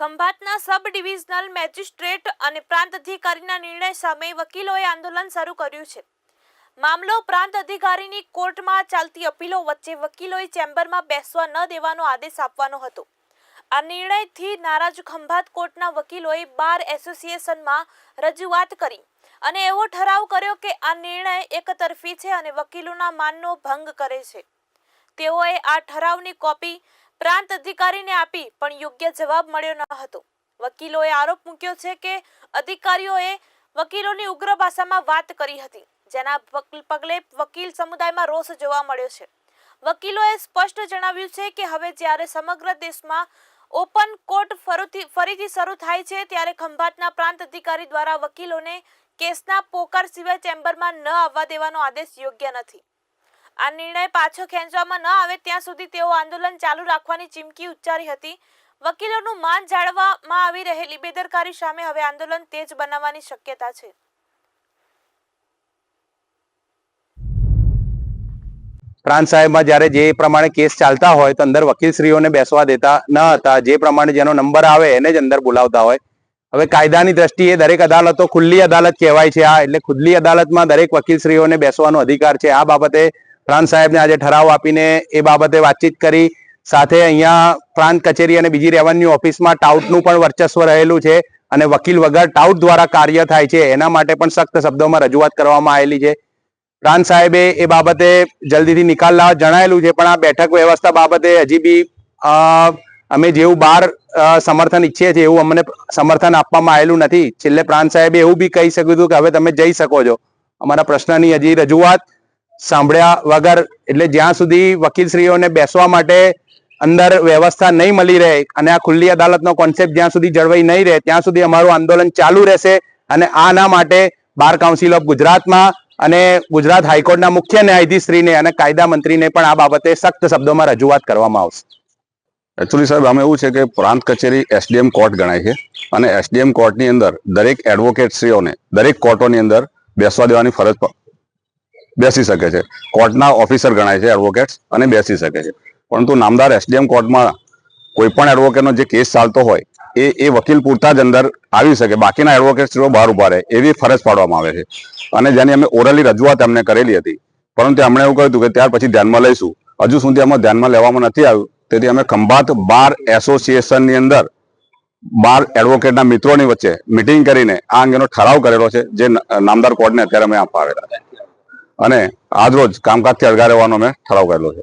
ખંભાતના sub divisional magistrate અને પ્રાંત અધિકારીના નિર્ણય સામે વકીલોએ આંદોલન શરૂ કર્યું છે. મામલો પ્રાંત અધિકારીની કોર્ટમાં ચાલતી અપીલો વચ્ચે વકીલોએ ચેમ્બરમાં બેસવા ન દેવાનો આદેશ આપવાનો હતો. આ નિર્ણયથી નારાજ ખંભાત કોર્ટના વકીલોએ બાર એસોસિએશનમાં રજૂઆત કરી અને એવો ઠરાવ કર્યો કે આ નિર્ણય એકતરફી છે અને વકીલોના માનનો ભંગ કરે છે. તેઓએ આ ઠરાવની કોપી પ્રાંત અધિકારીને આપી, પણ યોગ્ય જવાબ મળ્યો ન હતો. વકીલોએ આરોપ મૂક્યો છે કે અધિકારીઓએ વકીલોની ઉગ્ર ભાષામાં વાત કરી હતી, જેના પગ- પગલે વકીલ સમુદાયમાં રોષ જોવા મળ્યો છે. વકીલોએ સ્પષ્ટ જણાવ્યું છે કે હવે જ્યારે સમગ્ર દેશમાં ઓપન કોર્ટ ફરીથી ફરીથી શરૂ થાય છે, ત્યારે ખંભાતના પ્રાંત અધિકારી દ્વારા વકીલોને કેસના પોકાર સિવાય ચેમ્બરમાં ન આવવા દેવાનો આદેશ યોગ્ય નથી. આ નિર્ણય પાછો ખેંચવામાં ન આવે ત્યાં સુધી તેઓ આંદોલન ચાલુ રાખવાની ચીમકી ઉચ્ચારી હતી. વકીલોનું માન જાળવવામાં આવી રહેલી બેદરકારી સામે હવે આંદોલન તેજ બનાવવાની શક્યતા છે. પ્રાંત સાહેબમાં જ્યારે જે પ્રમાણે કેસ ચાલતા હોય તો અંદર વકીલશ્રીઓને બેસવા દેતા ન હતા. જે પ્રમાણે જેનો નંબર આવે એને જ અંદર બોલાવતા હોય. હવે કાયદાની દ્રષ્ટિએ દરેક અદાલતો ખુલ્લી અદાલત કહેવાય છે આ. એટલે ખુલ્લી અદાલતમાં દરેક વકીલશ્રીઓને બેસવાનો અધિકાર છે. આ બાબતે પ્રાંત સાહેબને આજે ઠરાવ આપીને એ બાબતે વાતચીત કરી. સાથે અહીંયા પ્રાંત કચેરી અને બીજી રેવન્યુ ઓફિસમાં ટાઉટનું પણ વર્ચસ્વ રહેલું છે અને વકીલ વગર ટાઉટ દ્વારા કાર્ય થાય છે. એના માટે પણ સખ્ત શબ્દોમાં રજૂઆત કરવામાં આવેલી છે. પ્રાંત સાહેબે એ બાબતે જલ્દીથી નિકાલ લાવવા જણાયેલું છે, પણ આ બેઠક વ્યવસ્થા બાબતે હજી બી અમે જેવું બહાર સમર્થન ઈચ્છીએ છીએ એવું અમને સમર્થન આપવામાં આવેલું નથી. છેલ્લે પ્રાંત સાહેબે એવું બી કહી શક્યું હતું કે હવે તમે જઈ શકો છો. અમારા પ્રશ્નની હજી રજૂઆત સાંભળ્યા વગર, એટલે જ્યાં સુધી વકીલશ્રીઓને બેસવા માટે અંદર વ્યવસ્થા નહીં મળી રહે અને આ ખુલ્લી અદાલતનો કોન્સેપ્ટ જ્યાં સુધી જળવાઈ નહીં રહે, ત્યાં સુધી અમારું આંદોલન ચાલુ રહેશે અને આના માટે બાર કાઉન્સિલ ઓફ ગુજરાતમાં અને ગુજરાત હાઈકોર્ટના મુખ્ય ન્યાયાધીશશ્રીને અને કાયદા મંત્રીને પણ આ બાબતે સખ્ત શબ્દોમાં રજૂઆત કરવામાં આવશે. એકચ્યુઅલી સાહેબ, આમાં એવું છે કે પ્રાંત કચેરી એસડીએમ કોર્ટ ગણાય છે અને એસડીએમ કોર્ટની અંદર દરેક એડવોકેટશ્રીઓને દરેક કોર્ટોની અંદર બેસવા દેવાની ફરજ બેસી શકે છે. કોર્ટના ઓફિસર ગણાય છે એડવોકેટ્સ અને બેસી શકે છે. પરંતુ નામદાર એસડીએમ કોર્ટમાં કોઈ પણ એડવોકેટનો જે કેસ ચાલતો હોય, એ એ વકીલ પૂરતા જ અંદર આવી શકે. બાકીના એડવોકેટશ્રીઓ બહાર ઊભા રહે, એવી ફરજ પાડવામાં આવે છે. અને જેની અમે ઓરલી રજૂઆત એમને કરેલી હતી. પરંતુ એમણે એવું કહ્યું કે ત્યાર પછી ધ્યાનમાં લઈશું. હજુ સુધી અમે ધ્યાનમાં લેવામાં નથી આવ્યું. તેથી અમે ખંભાત બાર એસોસિએશનની અંદર બાર એડવોકેટના મિત્રોની વચ્ચે મિટિંગ કરીને આ અંગેનો ઠરાવ કરેલો છે, જે નામદાર કોર્ટને અત્યારે અમે આપવા આવેલા છે. અને આજરોજ કામકાજથી અળગા રહેવાનો મેં ઠરાવ કરેલો છે.